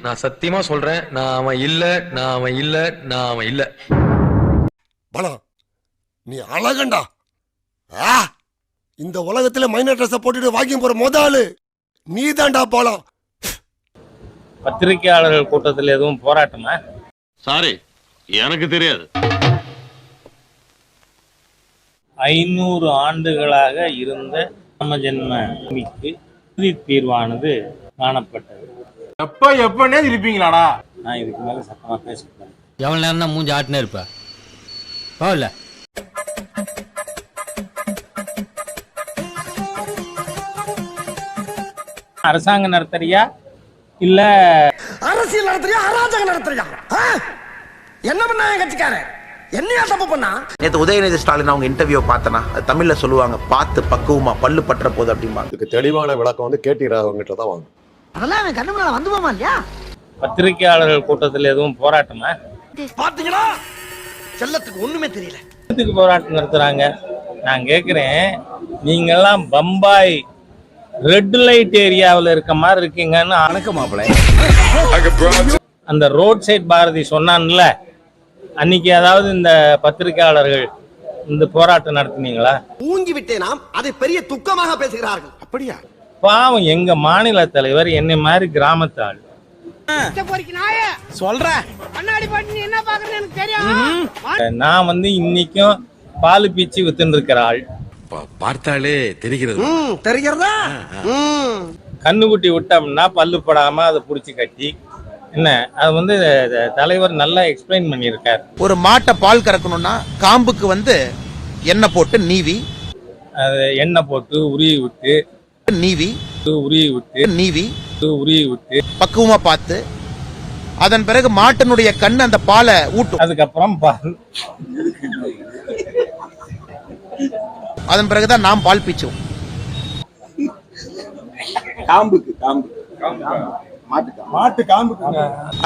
நான் சத்தியமா சொல்றேன் நான் அவன் இல்ல நான் அவன் இல்ல நான் அவன் இல்ல. பலம் நீ அழகண்டா. ஆ இந்த உலகத்துல மைனர் ட்ரெஸ் போட்டுட்டு வாக்கிங் போற முத ஆளு. நீ தான்டா பலம் பத்திரிகையாளர்கள் கூட்டத்தில் எதுவும் போராட்டமா? சாரி எனக்கு தெரியாது. ஐநூறு ஆண்டுகளாக இருந்த ராமஜென்ம பூமிக்கு தீர்வானது காணப்பட்டது. எப்ப எப்பனே இருப்பீங்களாடா நான் இதுக்கு மேல சத்தமா பேசக்கூடாது. எவ்வளவு நேரம் தான் மூஞ்சி ஆட்டினே இருப்ப? போகல அரசாங்கம் நடத்துறியா? இல்ல அரசியல் நடத்துறியா அராஜகம் நடத்துறியா? என்ன பண்ணா என் கட்சிக்காரன்? என்னையா தப்பு பண்ணா? நேற்று உதயநிதி ஸ்டாலின் அவங்க இன்டர்வியூ பார்த்தனா அது தமிழ்ல சொல்லுவாங்க பார்த்து பக்குவமா பல்லு பற்ற போகுது அப்படிம்பாங்க. இதுக்கு தெளிவான விளக்கம் வந்து கேடி ராகவங்கிட்ட தான் வாங்க அதெல்லாம் அவன் கண்ணு முன்னால வந்து போமா இல்லையா? பத்திரிகையாளர்கள் கூட்டத்தில் எதுவும் போராட்டமா? பாத்தீங்களா? செல்லத்துக்கு ஒண்ணுமே தெரியல. எதுக்கு போராட்டம் நடத்துறாங்க. நான் கேக்குறேன் நீங்க எல்லாம் பம்பாய் ரெட் லைட் ஏரியாவில் இருக்க மாதிரி இருக்கீங்கன்னு அணக்க மாப்பிள அந்த ரோட் சைட் பாரதி சொன்னான்ல அன்னைக்கு அதாவது இந்த பத்திரிகையாளர்கள் இந்த போராட்டம் நடத்துனீங்களா? ஊங்கி விட்டேனாம் அதை பெரிய துக்கமாக பேசுகிறார்கள். அப்படியா? பாவம் எங்க மாநில தலைவர் என்னை மாதிரி கிராமத்து ஆள் நான் வந்து இன்னைக்கும் பால் பீச்சு வித்துன்னு இருக்கிற ஆள். பார்த்தாலே தெரிகிறது. தெரிகிறதா? கண்ணுக்குட்டி விட்டோம்னா பல்லு படாம அதை புடிச்சு கட்டி என்ன அது வந்து தலைவர் நல்லா எக்ஸ்பிளைன் பண்ணியிருக்கார். ஒரு மாட்டை பால் கறக்கணும்னா காம்புக்கு வந்து எண்ணெய் போட்டு நீவி அது எண்ணெய் போட்டு உருவி விட்டு நீவி விட்டு நீவி விட்டு பக்குவமா பார்த்து அதன் பிறகு மாட்டினுடைய கண் அந்த பாலை ஊட்டும். அதுக்கப்புறம் பால். அதன் பிறகுதான் நாம் பால் பீச்சுவோம்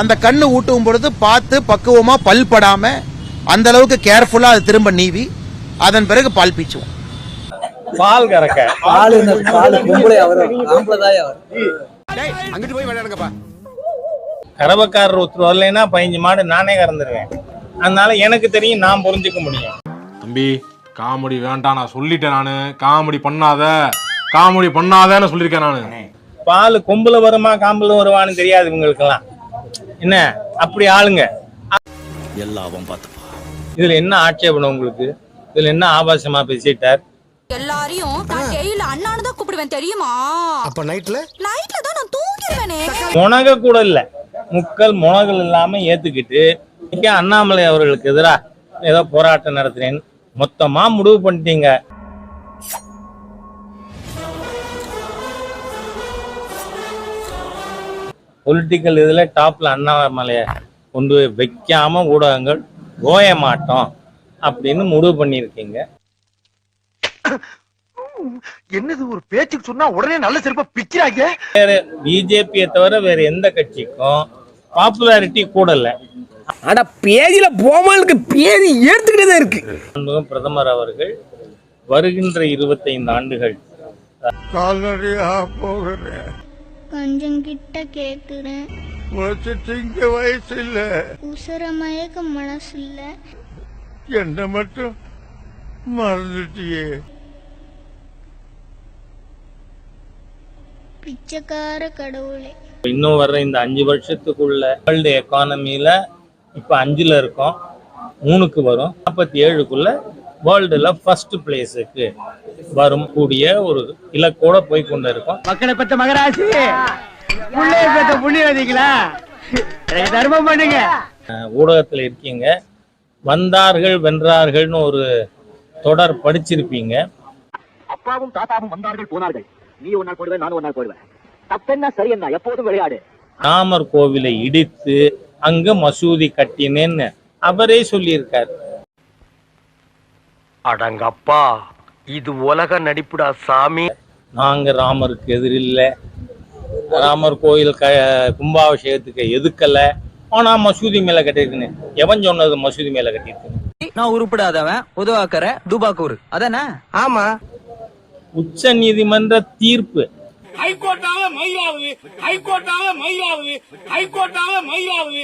அந்த கண்ணு ஊட்டும் பொழுது பார்த்து பக்குவமா பல் படாம அந்த அளவுக்கு கேர்ஃபுல்லா அது திரும்ப நீவி அதன் பிறகு பால் பீச்சுவோம் பால் கறக்க. அங்கிட்டு போய் விளையாடுங்கப்பா. கறவைக்காரர் ஒருத்தர் வரலைன்னா பதினஞ்சு மாடு நானே கறந்துருவேன். அதனால எனக்கு தெரியும் நான் புரிஞ்சுக்க முடியும். தம்பி காமெடி வேண்டாம் நான் சொல்லிட்டேன் நானு. காமெடி பண்ணாத. காமெடி பண்ணாதன்னு சொல்லியிருக்கேன் நானு. பால் கொம்புல வருமா காம்புல வருவான்னு தெரியாது இவங்களுக்கெல்லாம். என்ன? அப்படி ஆளுங்க. எல்லாம் பார்த்துப்பா இதுல என்ன ஆட்சேபணம் உங்களுக்கு? இதுல என்ன ஆபாசமா பேசிட்டார்? எல்லாரையும் நான் டெய்ல அண்ணானு தான் கூப்பிடுவேன் தெரியுமா? அப்ப நைட்ல நைட்ல தான் நான் தூங்கிடுவேனே. முனக கூட இல்ல. முக்கல் முனகல் இல்லாம ஏத்துக்கிட்டு இன்னைக்கு அண்ணாமலை அவர்களுக்கு எதிரா ஏதோ போராட்டம் நடத்துறேன்னு மொத்தமா முடிவு பண்ணிட்டீங்க. பொலிட்டிக்கல் இதுல டாப்ல அண்ணாமலைய கொண்டு போய் வைக்காம ஊடகங்கள் ஓய மாட்டோம் அப்படின்னு முடிவு பண்ணியிருக்கீங்க. என்னது ஒரு பேச்சுக்கு சொன்னா உடனே நல்ல சிறப்பா பிக்கிறாங்க பிஜேபியை தவிர வேற எந்த கட்சிக்கும் பாப்புலாரிட்டி கூடல அட பேதியில போமாலுக்கு பேதி ஏத்துக்கிட்டே தான் இருக்கு. பிரதமர் அவர்கள் வருகின்ற இருபத்தைந்து ஆண்டுகள். கால்நடையா போகிறேன். கொஞ்சம் கிட்ட கேக்குறேன். திங்க வயசு இல்ல உசர மயக்க மனசு இல்ல என்ன மட்டும் மறந்துட்டியே. பிச்சைக்கார கடவுளே. இன்னும் வர்ற இந்த அஞ்சு வருஷத்துக்குள்ள வேர்ல்டு எக்கானமியில இப்ப அஞ்சுல இருக்கோம். மூணுக்கு வரும். நாற்பத்தி ஏழுக்குள்ள வேர்ல்டுல ஃபர்ஸ்ட் பிளேஸுக்கு வரும் கூடிய ஒரு இலக்கோட போய் கொண்டு இருக்கோம். மக்களை பெற்ற மகராசி தர்மம் பண்ணுங்க. ஊடகத்துல இருக்கீங்க. வந்தார்கள் வென்றார்கள்னு ஒரு தொடர் படிச்சிருப்பீங்க. அப்பாவும் தாத்தாவும் வந்தார்கள் போனார்கள். நீ ஒரு நாள் போடுவேன் நானும் ஒரு நாள் போடுவேன் தப்பென்ன சரி என்ன எப்போதும் விளையாடு. ராமர் கோவிலை இடித்து அங்க மசூதி கட்டினேன்னு அவரே சொல்லியிருக்கார். அடங்கப்பா இது உலக நடிப்புடா சாமி. நாங்க ராமருக்கு எதிரில்ல. ராமர் கோயில் க கும்பாபிஷேகத்துக்கு எதுக்கல ஆனா மசூதி மேல கட்டிருக்குன்னு எவன் சொன்னது மசூதி மேல கட்டிருக்கு நான் உருப்படாதவன் உதவாக்கற துபாக்கூர். அதானே? ஆமா. உச்ச நீதிமன்ற தீர்ப்பு. ஹைகோர்ட்டாவே மயிலாவது ஹைகோர்ட்டாவே மயிலாவது ஹைகோர்ட்டாவே மயிலாவது